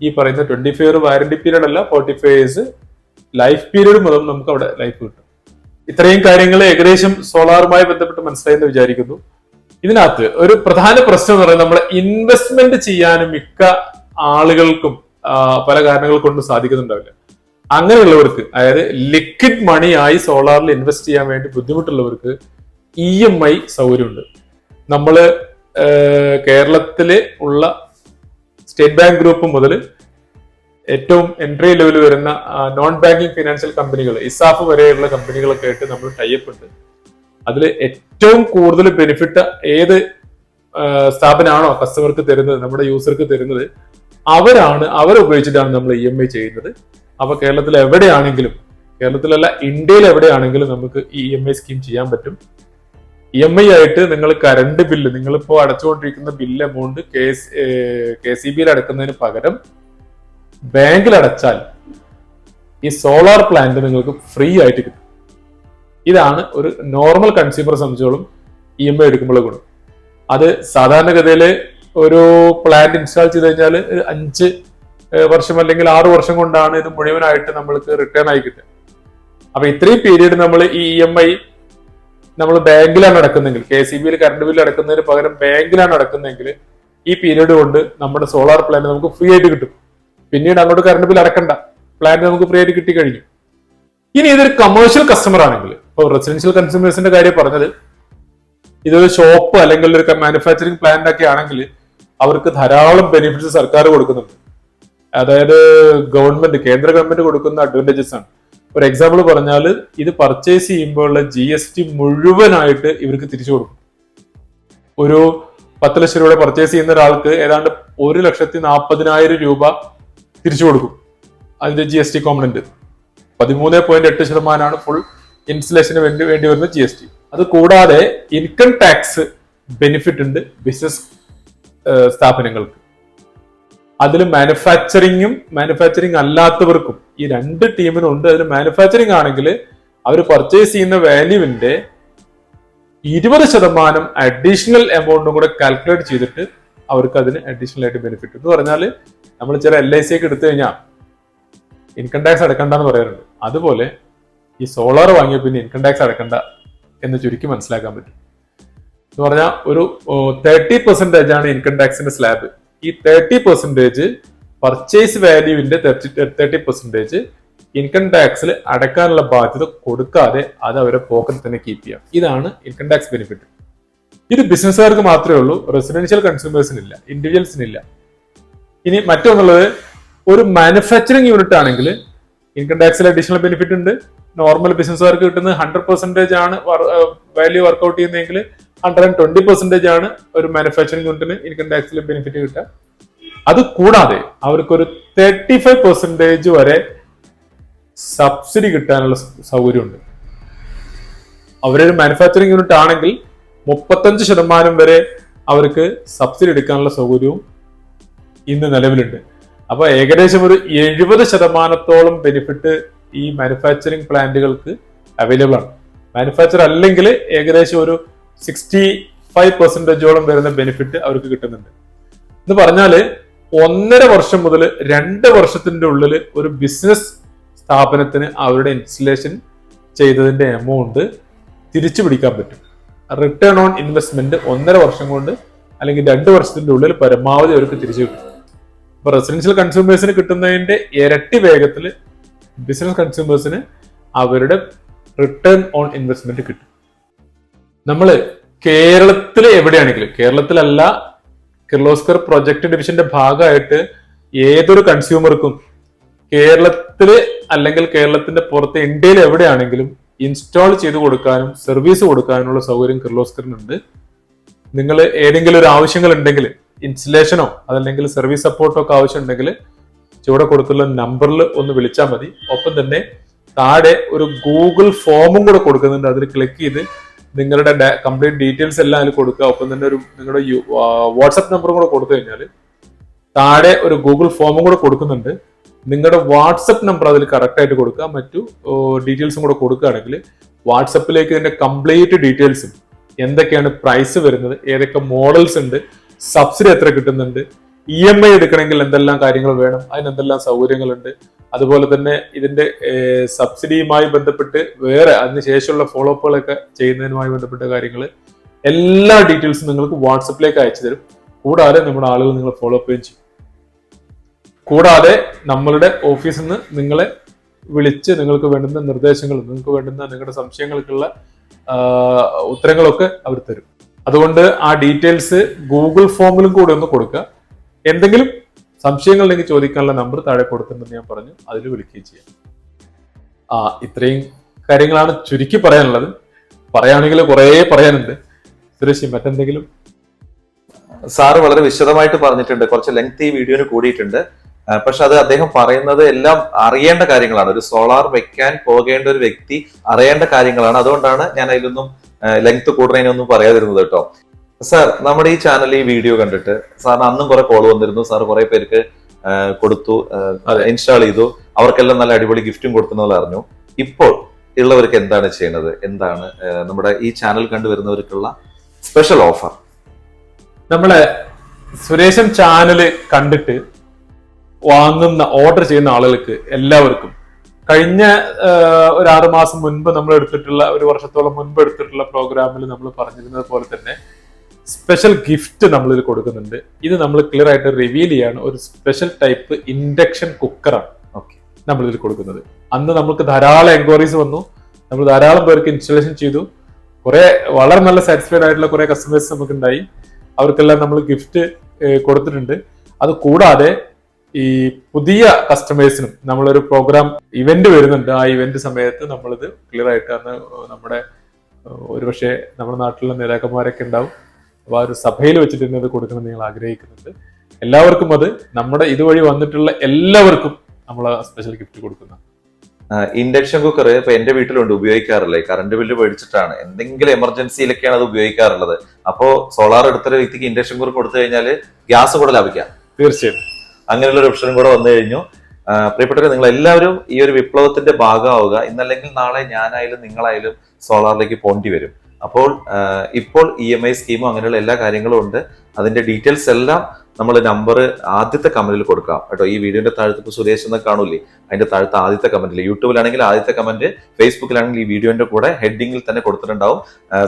ഈ പറയുന്ന ട്വന്റി ഫൈവ് വാരണ്ടി പീരീഡ് അല്ല forty five years life period മുതൽ നമുക്ക് അവിടെ ലൈഫ് കിട്ടും. ഇത്രയും കാര്യങ്ങൾ ഏകദേശം സോളാറുമായി ബന്ധപ്പെട്ട് മനസ്സിലായെന്ന് വിചാരിക്കുന്നു. ഇതിനകത്ത് ഒരു പ്രധാന പ്രശ്നം എന്ന് പറയുന്നത് നമ്മൾ ഇൻവെസ്റ്റ്മെന്റ് ചെയ്യാനും മിക്ക ആളുകൾക്കും പല കാരണങ്ങൾ കൊണ്ട് സാധിക്കുന്നുണ്ടാവില്ല. അങ്ങനെയുള്ളവർക്ക് അതായത് ലിക്വിഡ് മണി ആയി സോളാറിൽ ഇൻവെസ്റ്റ് ചെയ്യാൻ വേണ്ടി ബുദ്ധിമുട്ടുള്ളവർക്ക് ഇ എം ഐ സൗകര്യമുണ്ട്. നമ്മൾ കേരളത്തിൽ ഉള്ള സ്റ്റേറ്റ് ബാങ്ക് ഗ്രൂപ്പ് മുതൽ ഏറ്റവും എൻട്രി ലെവൽ വരുന്ന നോൺ ബാങ്കിങ് ഫിനാൻഷ്യൽ കമ്പനികൾ ഇസാഫ് വരെയുള്ള കമ്പനികളൊക്കെ ആയിട്ട് നമ്മൾ ടൈപ്പ് ഉണ്ട്. അതിൽ ഏറ്റവും കൂടുതൽ ബെനിഫിറ്റ് ഏത് സ്ഥാപനമാണോ കസ്റ്റമർക്ക് തരുന്നത് നമ്മുടെ യൂസർക്ക് തരുന്നത് അവരാണ് അവരെ ഉപയോഗിച്ചിട്ടാണ് നമ്മൾ ഇ എം ഐ ചെയ്യുന്നത്. അപ്പൊ കേരളത്തിൽ എവിടെയാണെങ്കിലും കേരളത്തിലല്ല ഇന്ത്യയിൽ എവിടെയാണെങ്കിലും നമുക്ക് ഈ ഇ എം ഐ സ്കീം ചെയ്യാൻ പറ്റും. ഇ എം ഐ ആയിട്ട് നിങ്ങൾ കറണ്ട് ബില്ല് നിങ്ങളിപ്പോ അടച്ചുകൊണ്ടിരിക്കുന്ന ബില്ല് എമൗണ്ട് കെ സി ബിയിൽ അടക്കുന്നതിന് പകരം ബാങ്കിൽ അടച്ചാൽ ഈ സോളാർ പ്ലാന്റ് നിങ്ങൾക്ക് ഫ്രീ ആയിട്ട് കിട്ടും. ഇതാണ് ഒരു നോർമൽ കൺസ്യൂമർ സംബന്ധിച്ചോളം ഇ എം ഐ എടുക്കുമ്പോൾ ഗുണം. അത് സാധാരണഗതിയിൽ ഒരു പ്ലാന്റ് ഇൻസ്റ്റാൾ ചെയ്ത് കഴിഞ്ഞാൽ അഞ്ച് വർഷം അല്ലെങ്കിൽ ആറ് വർഷം കൊണ്ടാണ് ഇത് മുഴുവനായിട്ട് നമ്മൾക്ക് റിട്ടേൺ ആയി കിട്ടുക. അപ്പൊ ഇത്രയും പീരീഡ് നമ്മൾ ഈ ഇ എം ഐ നമ്മൾ ബാങ്കിലാണ് അടക്കുന്നെങ്കിൽ കെ സി ബിയിൽ കറണ്ട് ബില്ല് അടക്കുന്നതിന് പകരം ബാങ്കിലാണ് അടക്കുന്നെങ്കിൽ ഈ പീരീഡ് കൊണ്ട് നമ്മുടെ സോളാർ പ്ലാന്റ് നമുക്ക് ഫ്രീ ആയിട്ട് കിട്ടും. പിന്നീട് അങ്ങോട്ട് കറണ്ട് ബിൽ അടക്കണ്ട. പ്ലാൻ നമുക്ക് ഫ്രീ ആയിട്ട് കിട്ടി കഴിഞ്ഞു. ഇനി ഇതൊരു കമേഴ്ഷ്യൽ കസ്റ്റമർ ആണെങ്കിൽ ഇപ്പോൾ റെസിഡൻഷ്യൽ കൺസ്യൂമേഴ്സിന്റെ കാര്യം പറഞ്ഞത് ഇതൊരു ഷോപ്പ് അല്ലെങ്കിൽ ഒരു മാനുഫാക്ചറിങ് പ്ലാന്റ് ഒക്കെ ആണെങ്കിൽ അവർക്ക് ധാരാളം ബെനിഫിറ്റ്സ് സർക്കാർ കൊടുക്കുന്നുണ്ട്. അതായത് ഗവൺമെന്റ് കേന്ദ്ര ഗവൺമെന്റ് കൊടുക്കുന്ന അഡ്വാന്റേജസ് ആണ്. ഒരു എക്സാമ്പിൾ പറഞ്ഞാൽ ഇത് പർച്ചേസ് ചെയ്യുമ്പോഴുള്ള ജി എസ് ടി മുഴുവനായിട്ട് ഇവർക്ക് തിരിച്ചു കൊടുക്കും. ഒരു പത്ത് ലക്ഷം രൂപയുടെ പർച്ചേസ് ചെയ്യുന്ന ഒരാൾക്ക് ഏതാണ്ട് ഒരു ലക്ഷത്തി നാൽപ്പതിനായിരം രൂപ തിരിച്ചു കൊടുക്കും. അതിന്റെ ജി എസ് ടി കോമ്പണന്റ് പതിമൂന്ന് പോയിന്റ് എട്ട് ശതമാനമാണ് ഫുൾ ഇൻസ്റ്റലേഷന് വേണ്ടി വേണ്ടി വരുന്ന ജി എസ് ടി അത് കൂടാതെ ഇൻകം ടാക്സ് ബെനിഫിറ്റ് ഉണ്ട് ബിസിനസ് സ്ഥാപനങ്ങൾക്ക്. അതിൽ മാനുഫാക്ചറിങ്ങും മാനുഫാക്ചറിങ് അല്ലാത്തവർക്കും ഈ രണ്ട് ടീമിനും ഉണ്ട്. അതിൽ മാനുഫാക്ചറിങ് ആണെങ്കിൽ അവർ പർച്ചേസ് ചെയ്യുന്ന വാല്യൂവിന്റെ ഇരുപത് ശതമാനം അഡീഷണൽ എമൗണ്ടും കൂടെ കാൽക്കുലേറ്റ് ചെയ്തിട്ട് അവർക്ക് അതിന് അഡീഷണൽ ആയിട്ട് ബെനിഫിറ്റ് എന്ന് പറഞ്ഞാൽ നമ്മൾ ചില എൽ ഐ സി ഒക്കെ എടുത്തു കഴിഞ്ഞാൽ ഇൻകം ടാക്സ് അടക്കണ്ടെന്ന് പറയാറുണ്ട്. അതുപോലെ ഈ സോളാർ വാങ്ങിയ പിന്നെ ഇൻകം ടാക്സ് അടക്കണ്ട എന്ന് ചുരുക്കി മനസ്സിലാക്കാൻ പറ്റും. എന്ന് പറഞ്ഞാൽ ഒരു തേർട്ടി പെർസെന്റേജ് ആണ് ഇൻകം ടാക്സിന്റെ സ്ലാബ് ഈ തേർട്ടി പെർസെന്റേജ് പർച്ചേസ് വാല്യൂവിന്റെ തേർട്ടി പെർസെന്റേജ് ഇൻകം ടാക്സിൽ അടക്കാനുള്ള ബാധ്യത കൊടുക്കാതെ അത് അവരെ പോക്കറ്റ് തന്നെ കീപ്പ് ചെയ്യാം. ഇതാണ് ഇൻകം ടാക്സ് ബെനിഫിറ്റ് ഇത് ബിസിനസ്സുകാർക്ക് മാത്രമേ ഉള്ളൂ റെസിഡൻഷ്യൽ കൺസ്യൂമേഴ്സിനില്ല ഇൻഡിവിജ്വൽസിനില്ല ഇനി മറ്റൊന്നുള്ളത് ഒരു മാനുഫാക്ചറിങ് യൂണിറ്റ് ആണെങ്കിൽ ഇൻകം ടാക്സിൽ അഡീഷണൽ ബെനിഫിറ്റ് ഉണ്ട്. നോർമൽ ബിസിനസ്സുകാർക്ക് കിട്ടുന്നത് ഹൺഡ്രഡ് പെർസെന്റേജ് ആണ് വാല്യൂ വർക്ക്ഔട്ട് ചെയ്യുന്നതെങ്കിൽ ഹൺഡ്രഡ് ആൻഡ് ട്വന്റി പെർസെന്റേജ് ആണ് ഒരു മാനുഫാക്ചറിങ് യൂണിറ്റിന് ഇൻകം ടാക്സിൽ ബെനിഫിറ്റ് കിട്ടുക. അത് കൂടാതെ അവർക്കൊരു തേർട്ടി ഫൈവ് പെർസെന്റേജ് വരെ സബ്സിഡി കിട്ടാനുള്ള സൗകര്യമുണ്ട്. അവരൊരു മാനുഫാക്ചറിങ് യൂണിറ്റ് ആണെങ്കിൽ മുപ്പത്തഞ്ച് ശതമാനം വരെ അവർക്ക് സബ്സിഡി എടുക്കാനുള്ള സൗകര്യവും ഇന്ന് നിലവിലുണ്ട്. അപ്പൊ ഏകദേശം ഒരു എഴുപത് ശതമാനത്തോളം ബെനിഫിറ്റ് ഈ മാനുഫാക്ചറിങ് പ്ലാന്റുകൾക്ക് അവൈലബിൾ ആണ്. മാനുഫാക്ചർ അല്ലെങ്കിൽ ഏകദേശം ഒരു സിക്സ്റ്റി ഫൈവ് പെർസെന്റേജോളം വരുന്ന ബെനിഫിറ്റ് അവർക്ക് കിട്ടുന്നുണ്ട്. എന്ന് പറഞ്ഞാൽ ഒന്നര വർഷം മുതൽ രണ്ട് വർഷത്തിന്റെ ഉള്ളിൽ ഒരു ബിസിനസ് സ്ഥാപനത്തിന് അവരുടെ ഇൻസ്റ്റലേഷൻ ചെയ്തതിന്റെ എമൗണ്ട് തിരിച്ചു പിടിക്കാൻ പറ്റും. റിട്ടേൺ ഓൺ ഇൻവെസ്റ്റ്മെന്റ് ഒന്നര വർഷം കൊണ്ട് അല്ലെങ്കിൽ രണ്ട് വർഷത്തിന്റെ ഉള്ളിൽ പരമാവധി അവർക്ക് തിരിച്ചു കിട്ടും. ഇപ്പൊ റെസിഡൻഷ്യൽ കൺസ്യൂമേഴ്സിന് കിട്ടുന്നതിന്റെ ഇരട്ടി വേഗത്തിൽ ബിസിനസ് കൺസ്യൂമേഴ്സിന് അവരുടെ റിട്ടേൺ ഓൺ ഇൻവെസ്റ്റ്മെന്റ് കിട്ടും. നമ്മൾ കേരളത്തിൽ എവിടെയാണെങ്കിലും കേരളത്തിലല്ല കിർലോസ്കർ പ്രൊജക്ട് ഡിവിഷന്റെ ഭാഗമായിട്ട് ഏതൊരു കൺസ്യൂമർക്കും കേരളത്തിൽ അല്ലെങ്കിൽ കേരളത്തിന്റെ പുറത്ത് ഇന്ത്യയിൽ എവിടെയാണെങ്കിലും ഇൻസ്റ്റാൾ ചെയ്ത് കൊടുക്കാനും സർവീസ് കൊടുക്കാനുള്ള സൗകര്യം കിർലോസ്കറിനുണ്ട്. നിങ്ങൾ ഏതെങ്കിലും ഒരു ആവശ്യങ്ങൾ ഉണ്ടെങ്കിൽ ഇൻസ്റ്റലേഷനോ അതല്ലെങ്കിൽ സർവീസ് സപ്പോർട്ടോ ഒക്കെ ആവശ്യമുണ്ടെങ്കിൽ ചുവടെ കൊടുത്തുള്ള നമ്പറിൽ ഒന്ന് വിളിച്ചാൽ മതി. ഒപ്പം തന്നെ താഴെ ഒരു ഗൂഗിൾ ഫോമും കൂടെ കൊടുക്കുന്നുണ്ട്. അതിൽ ക്ലിക്ക് ചെയ്ത് നിങ്ങളുടെ കംപ്ലീറ്റ് ഡീറ്റെയിൽസ് എല്ലാം അതിൽ കൊടുക്കുക. ഒപ്പം തന്നെ ഒരു നിങ്ങളുടെ വാട്സപ്പ് നമ്പറും കൂടെ കൊടുത്തു കഴിഞ്ഞാൽ താഴെ ഒരു ഗൂഗിൾ ഫോമും കൂടെ കൊടുക്കുന്നുണ്ട്. നിങ്ങളുടെ വാട്സപ്പ് നമ്പർ അതിൽ കറക്റ്റ് ആയിട്ട് കൊടുക്കുക. മറ്റു ഡീറ്റെയിൽസും കൂടെ കൊടുക്കുകയാണെങ്കിൽ വാട്സപ്പിലേക്ക് ഇതിന്റെ കംപ്ലീറ്റ് ഡീറ്റെയിൽസും എന്തൊക്കെയാണ് പ്രൈസ് വരുന്നത് ഏതൊക്കെ മോഡൽസ് ഉണ്ട് സബ്സിഡി എത്ര കിട്ടുന്നുണ്ട്? ഇ എം ഐ എടുക്കണമെങ്കിൽ എന്തെല്ലാം കാര്യങ്ങൾ വേണം? അതിന് എന്തെല്ലാം സൗകര്യങ്ങളുണ്ട്? അതുപോലെ തന്നെ ഇതിന്റെ സബ്സിഡിയുമായി ബന്ധപ്പെട്ട് വേറെ അതിന് ശേഷമുള്ള ഫോളോ അപ്പുകളൊക്കെ ചെയ്യുന്നതിനുമായി ബന്ധപ്പെട്ട കാര്യങ്ങൾ എല്ലാ ഡീറ്റെയിൽസും നിങ്ങൾക്ക് വാട്സപ്പിലേക്ക് അയച്ചു തരും. കൂടാതെ നമ്മുടെ ആളുകൾ നിങ്ങൾ ഫോളോ അപ്പ് ചെയ്യും. കൂടാതെ നമ്മളുടെ ഓഫീസിൽ നിന്ന് നിങ്ങളെ വിളിച്ച് നിങ്ങൾക്ക് വേണ്ടുന്ന നിർദ്ദേശങ്ങളും നിങ്ങൾക്ക് വേണ്ടുന്ന നിങ്ങളുടെ സംശയങ്ങൾക്കുള്ള ഉത്തരങ്ങളൊക്കെ അവർ തരും. അതുകൊണ്ട് ആ ഡീറ്റെയിൽസ് ഗൂഗിൾ ഫോമിലും കൂടെ ഒന്ന് കൊടുക്കുക. എന്തെങ്കിലും സംശയങ്ങൾ ഉണ്ടെങ്കിൽ ചോദിക്കാനുള്ള നമ്പർ താഴെ കൊടുത്തിട്ടുണ്ടെന്ന് ഞാൻ പറഞ്ഞു. അതിൽ വിളിക്കുകയും ചെയ്യാം. ആ ഇത്രയും കാര്യങ്ങളാണ് ചുരുക്കി പറയാനുള്ളത്. പറയുകയാണെങ്കിൽ കുറേ പറയാനുണ്ട്. സുരേഷ് മറ്റെന്തെങ്കിലും? സാറ് വളരെ വിശദമായിട്ട് പറഞ്ഞിട്ടുണ്ട്. കുറച്ച് ലെങ്ത് ഈ വീഡിയോന് കൂടിയിട്ടുണ്ട്. പക്ഷെ അത് അദ്ദേഹം പറയുന്നത് എല്ലാം അറിയേണ്ട കാര്യങ്ങളാണ്. ഒരു സോളാർ വെക്കാൻ പോകേണ്ട ഒരു വ്യക്തി അറിയേണ്ട കാര്യങ്ങളാണ്. അതുകൊണ്ടാണ് ഞാൻ അതിലൊന്നും ലെങ്ത് കൂടുന്നതിനൊന്നും പറയാതിരുന്നത് കേട്ടോ. സാർ നമ്മുടെ ഈ ചാനൽ ഈ വീഡിയോ കണ്ടിട്ട് സാറിന് അന്നും കുറെ കോൾ വന്നിരുന്നു. സാർ കുറെ പേർക്ക് കൊടുത്തു ഇൻസ്റ്റാൾ ചെയ്തു. അവർക്കെല്ലാം നല്ല അടിപൊളി ഗിഫ്റ്റും കൊടുത്തെന്നുള്ള അറിഞ്ഞു. ഇപ്പോൾ ഉള്ളവർക്ക് എന്താണ് ചെയ്യുന്നത് എന്താണ് നമ്മുടെ ഈ ചാനൽ കണ്ടുവരുന്നവർക്കുള്ള സ്പെഷ്യൽ ഓഫർ നമ്മളെ സുരേഷൻ ചാനൽ കണ്ടിട്ട് വാങ്ങുന്ന ഓർഡർ ചെയ്യുന്ന ആളുകൾക്ക് എല്ലാവർക്കും. കഴിഞ്ഞ ഒരു ആറ് മാസം മുൻപ് നമ്മൾ എടുത്തിട്ടുള്ള ഒരു വർഷത്തോളം മുൻപ് എടുത്തിട്ടുള്ള പ്രോഗ്രാമിൽ നമ്മൾ പറഞ്ഞിരുന്നത് പോലെ തന്നെ സ്പെഷ്യൽ ഗിഫ്റ്റ് നമ്മളിൽ കൊടുക്കുന്നുണ്ട്. ഇത് നമ്മൾ ക്ലിയർ ആയിട്ട് റിവീൽ ചെയ്യാണ്. ഒരു സ്പെഷ്യൽ ടൈപ്പ് ഇൻഡക്ഷൻ കുക്കറാണ് ഓക്കെ നമ്മളിതിൽ കൊടുക്കുന്നത്. അന്ന് നമുക്ക് ധാരാളം എൻക്വയറീസ് വന്നു. നമ്മൾ ധാരാളം പേർക്ക് ഇൻസ്റ്റലേഷൻ ചെയ്തു. കുറെ വളരെ നല്ല സാറ്റിസ്ഫൈഡ് ആയിട്ടുള്ള കുറെ കസ്റ്റമേഴ്സ് നമുക്ക് ഉണ്ടായി അവർക്കെല്ലാം നമ്മൾ ഗിഫ്റ്റ് കൊടുത്തിട്ടുണ്ട്. അത് കൂടാതെ ഈ പുതിയ കസ്റ്റമേഴ്സിനും നമ്മളൊരു പ്രോഗ്രാം ഇവന്റ് വരുന്നുണ്ട്. ആ ഇവന്റ് സമയത്ത് നമ്മളിത് ക്ലിയർ ആയിട്ട് അന്ന് നമ്മുടെ ഒരുപക്ഷെ നമ്മുടെ നാട്ടിലുള്ള നേതാക്കന്മാരൊക്കെ ഉണ്ടാവും. അപ്പൊ ആ ഒരു സഭയിൽ വെച്ചിട്ട് തന്നെ ഇത് കൊടുക്കണം നിങ്ങൾ ആഗ്രഹിക്കുന്നുണ്ട്. എല്ലാവർക്കും അത് നമ്മുടെ ഇതുവഴി വന്നിട്ടുള്ള എല്ലാവർക്കും നമ്മൾ സ്പെഷ്യൽ ഗിഫ്റ്റ് കൊടുക്കുന്ന. ഇൻഡക്ഷൻ കുക്കർ ഇപ്പൊ എന്റെ വീട്ടിലുണ്ട് ഉപയോഗിക്കാറില്ലേ? Current bill മേടിച്ചിട്ടാണ്. എന്തെങ്കിലും എമർജൻസിയിലൊക്കെയാണ് അത് ഉപയോഗിക്കാറുള്ളത്. അപ്പോ സോളാർ എടുത്തൊരു വ്യക്തിക്ക് ഇൻഡക്ഷൻ കുക്കർ കൊടുത്തു കഴിഞ്ഞാൽ ഗ്യാസ് കൂടെ ലാഭിക്കാം. തീർച്ചയായും അങ്ങനെയുള്ള ഒരു ഓപ്ഷനും കൂടെ വന്നു കഴിഞ്ഞു. പ്രിയപ്പെട്ടവരെ നിങ്ങൾ എല്ലാവരും ഈ ഒരു വിപ്ലവത്തിന്റെ ഭാഗമാവുക. ഇന്നല്ലെങ്കിൽ നാളെ ഞാനായാലും നിങ്ങളായാലും സോളാറിലേക്ക് പോണ്ടി വരും. അപ്പോൾ ഇപ്പോൾ ഇ എം ഐ സ്കീമും അങ്ങനെയുള്ള എല്ലാ കാര്യങ്ങളും ഉണ്ട്. അതിന്റെ ഡീറ്റെയിൽസ് എല്ലാം നമ്മൾ നമ്പർ ആദ്യത്തെ കമന്റിൽ കൊടുക്കാം. കേട്ടോ ഈ വീഡിയോന്റെ താഴത്ത് ഇപ്പോൾ സുരേഷ് എന്ന് കാണൂലേ അതിന്റെ താഴത്ത് ആദ്യത്തെ കമന്റിൽ യൂട്യൂബിലാണെങ്കിൽ ആദ്യത്തെ കമന്റ് ഫേസ്ബുക്കിലാണെങ്കിൽ ഈ വീഡിയോന്റെ കൂടെ ഹെഡിങ്ങിൽ തന്നെ കൊടുത്തിട്ടുണ്ടാവും.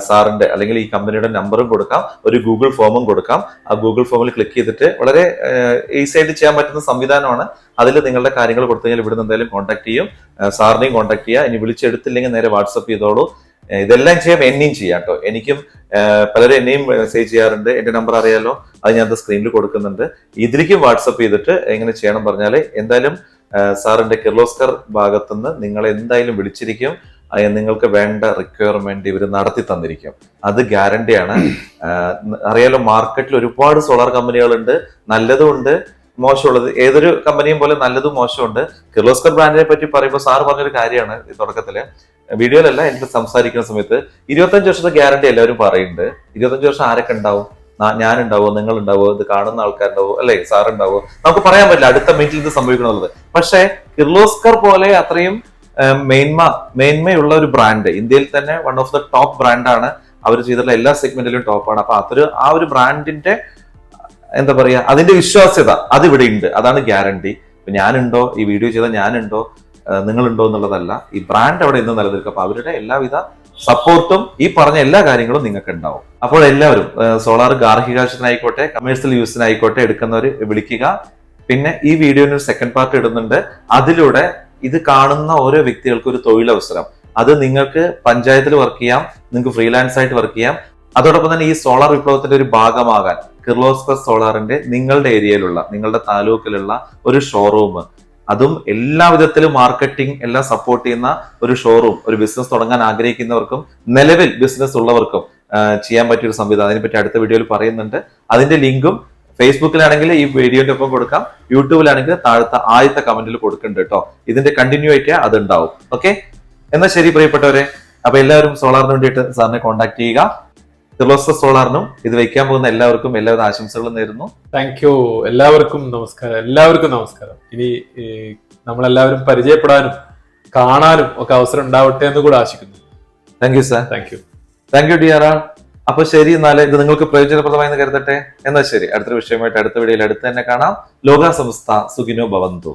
സാറിന്റെ അല്ലെങ്കിൽ ഈ കമ്പനിയുടെ നമ്പറും കൊടുക്കാം. ഒരു ഗൂഗിൾ ഫോമും കൊടുക്കാം. ആ ഗൂഗിൾ ഫോമിൽ ക്ലിക്ക് ചെയ്തിട്ട് വളരെ ഈസി ആയിട്ട് ചെയ്യാൻ പറ്റുന്ന സംവിധാനമാണ്. അതിൽ നിങ്ങളുടെ കാര്യങ്ങൾ കൊടുത്തു കഴിഞ്ഞാൽ ഇവിടുന്ന് എന്തായാലും കോൺടാക്ട് ചെയ്യും. സാറിനെയും കോൺടാക്ട് ചെയ്യുക. ഇനി വിളിച്ചെടുത്തില്ലെങ്കിൽ നേരെ വാട്സപ്പ് ചെയ്തോളൂ. ഇതെല്ലാം ചെയ്യാം എന്നെയും ചെയ്യാം കേട്ടോ. എനിക്കും പലരും എന്നെയും മെസ്സേജ് ചെയ്യാറുണ്ട്. എന്റെ നമ്പർ അറിയാലോ. അത് ഞാൻ സ്ക്രീനിൽ കൊടുക്കുന്നുണ്ട്. ഇതിലേക്കും വാട്സപ്പ് ചെയ്തിട്ട് എങ്ങനെ ചെയ്യണം പറഞ്ഞാൽ എന്തായാലും സാറിന്റെ കിർലോസ്കർ ഭാഗത്തുനിന്ന് നിങ്ങൾ എന്തായാലും വിളിച്ചിരിക്കും. നിങ്ങൾക്ക് വേണ്ട റിക്വയർമെന്റ് ഇവർ നടത്തി തന്നിരിക്കും. അത് ഗ്യാരണ്ടിയാണ് അറിയാലോ മാർക്കറ്റിൽ ഒരുപാട് സോളാർ കമ്പനികളുണ്ട് നല്ലതും ഉണ്ട് മോശമുള്ളത്. ഏതൊരു കമ്പനിയും പോലെ നല്ലതും മോശമുണ്ട്. കിർലോസ്കർ ബ്രാൻഡിനെ പറ്റി പറയുമ്പോൾ സാർ പറഞ്ഞൊരു കാര്യമാണ് തുടക്കത്തിൽ. വീഡിയോയിലല്ല എനിക്ക് സംസാരിക്കുന്ന സമയത്ത് ഇരുപത്തഞ്ച് വർഷത്തെ ഗ്യാരണ്ടി എല്ലാവരും പറയുന്നുണ്ട്. ഇരുപത്തഞ്ച് വർഷം ആരൊക്കെ ഉണ്ടാവും? ഞാൻ ഉണ്ടാവോ നിങ്ങൾ ഉണ്ടാവോ ഇത് കാണുന്ന ആൾക്കാരുണ്ടാവോ? അല്ലെ? സാർ ഉണ്ടാവോ നമുക്ക് പറയാൻ പറ്റില്ല. അടുത്ത മിനിറ്റിൽ ഇത് സംഭവിക്കണമെന്നുള്ളത് പക്ഷേ കിർലോസ്കർ പോലെ അത്രയും മെയിൻമ മേന്മ മേന്മയുള്ള ഒരു ബ്രാൻഡ് ഇന്ത്യയിൽ തന്നെ വൺ ഓഫ് ദ ടോപ്പ് ബ്രാൻഡാണ് അവർ ചെയ്തിട്ടുള്ള എല്ലാ സെഗ്മെന്റിലും ടോപ്പാണ് അപ്പൊ അതൊരു ആ ഒരു ബ്രാൻഡിന്റെ എന്താ പറയാ അതിന്റെ വിശ്വാസ്യത അത് ഇവിടെ ഉണ്ട്. അതാണ് ഗ്യാരണ്ടി. ഞാനുണ്ടോ? ഈ വീഡിയോ ചെയ്ത ഞാനുണ്ടോ? നിങ്ങളുണ്ടോ എന്നുള്ളതല്ല. ഈ ബ്രാൻഡ് അവിടെ ഇന്ന് നിലനിൽക്കും. അപ്പൊ അവരുടെ എല്ലാവിധ സപ്പോർട്ടും ഈ പറഞ്ഞ എല്ലാ കാര്യങ്ങളും നിങ്ങൾക്ക് ഉണ്ടാവും അപ്പോൾ എല്ലാവരും സോളാർ ഗാർഹിക ആവശ്യത്തിനായിക്കോട്ടെ കമേഴ്സ്യൽ യൂസിനായിക്കോട്ടെ എടുക്കുന്നവർ വിളിക്കുക. പിന്നെ ഈ വീഡിയോന് സെക്കൻഡ് പാർട്ട് ഇടുന്നുണ്ട്. അതിലൂടെ ഇത് കാണുന്ന ഓരോ വ്യക്തികൾക്കും ഒരു തൊഴിലവസരം. അത് നിങ്ങൾക്ക് പഞ്ചായത്തിൽ വർക്ക് ചെയ്യാം നിങ്ങൾക്ക് ഫ്രീലാൻസ് ആയിട്ട് വർക്ക് ചെയ്യാം. അതോടൊപ്പം തന്നെ ഈ സോളാർ വിപ്ലവത്തിന്റെ ഒരു ഭാഗമാകാൻ കിർലോസ്കർ സോളാറിന്റെ നിങ്ങളുടെ ഏരിയയിലുള്ള നിങ്ങളുടെ താലൂക്കിലുള്ള ഒരു ഷോറൂം അതും എല്ലാ വിധത്തിലും മാർക്കറ്റിംഗ് എല്ലാം സപ്പോർട്ട് ചെയ്യുന്ന ഒരു ഷോറൂം ഒരു ബിസിനസ് തുടങ്ങാൻ ആഗ്രഹിക്കുന്നവർക്കും നിലവിൽ ബിസിനസ് ഉള്ളവർക്കും ചെയ്യാൻ പറ്റിയ ഒരു സംവിധാനം. അതിനെപ്പറ്റി അടുത്ത വീഡിയോയിൽ പറയുന്നുണ്ട്. അതിന്റെ ലിങ്കും ഫേസ്ബുക്കിലാണെങ്കിൽ ഈ വീഡിയോന്റെ ഒപ്പം കൊടുക്കാം. യൂട്യൂബിലാണെങ്കിൽ താഴത്തെ ആദ്യത്തെ കമന്റിൽ കൊടുക്കുന്നുണ്ട് കേട്ടോ ഇതിന്റെ കണ്ടിന്യൂ ആയിട്ട് അത് ഉണ്ടാവും ഓക്കെ എന്നാൽ ശരി പ്രിയപ്പെട്ടവരെ. അപ്പൊ എല്ലാവരും സോളാറിന് വേണ്ടിയിട്ട് സാറിനെ കോൺടാക്ട് ചെയ്യുക. കിർലോസ്കർ സോളാറിനും ഇത് വയ്ക്കാൻ പോകുന്ന എല്ലാവർക്കും എല്ലാവിധ ആശംസകളും നേരുന്നു. താങ്ക് യു എല്ലാവർക്കും നമസ്കാരം. എല്ലാവർക്കും നമസ്കാരം. ഇനി നമ്മളെല്ലാവരും പരിചയപ്പെടാനും കാണാനും ഒക്കെ അവസരം ഉണ്ടാവട്ടെ എന്ന് കൂടെ ആശിക്കുന്നു. Thank you sir thank you thank you dear അപ്പൊ ശരി എന്നാൽ ഇത് നിങ്ങൾക്ക് പ്രയോജനപ്രദമായി എന്ന് കരുതട്ടെ? എന്നാൽ ശരി അടുത്തൊരു വിഷയമായിട്ട് അടുത്ത വീഡിയോയിൽ അടുത്ത് തന്നെ കാണാം. ലോക സംസ്ഥ സുഖിനോ ഭവന്തു.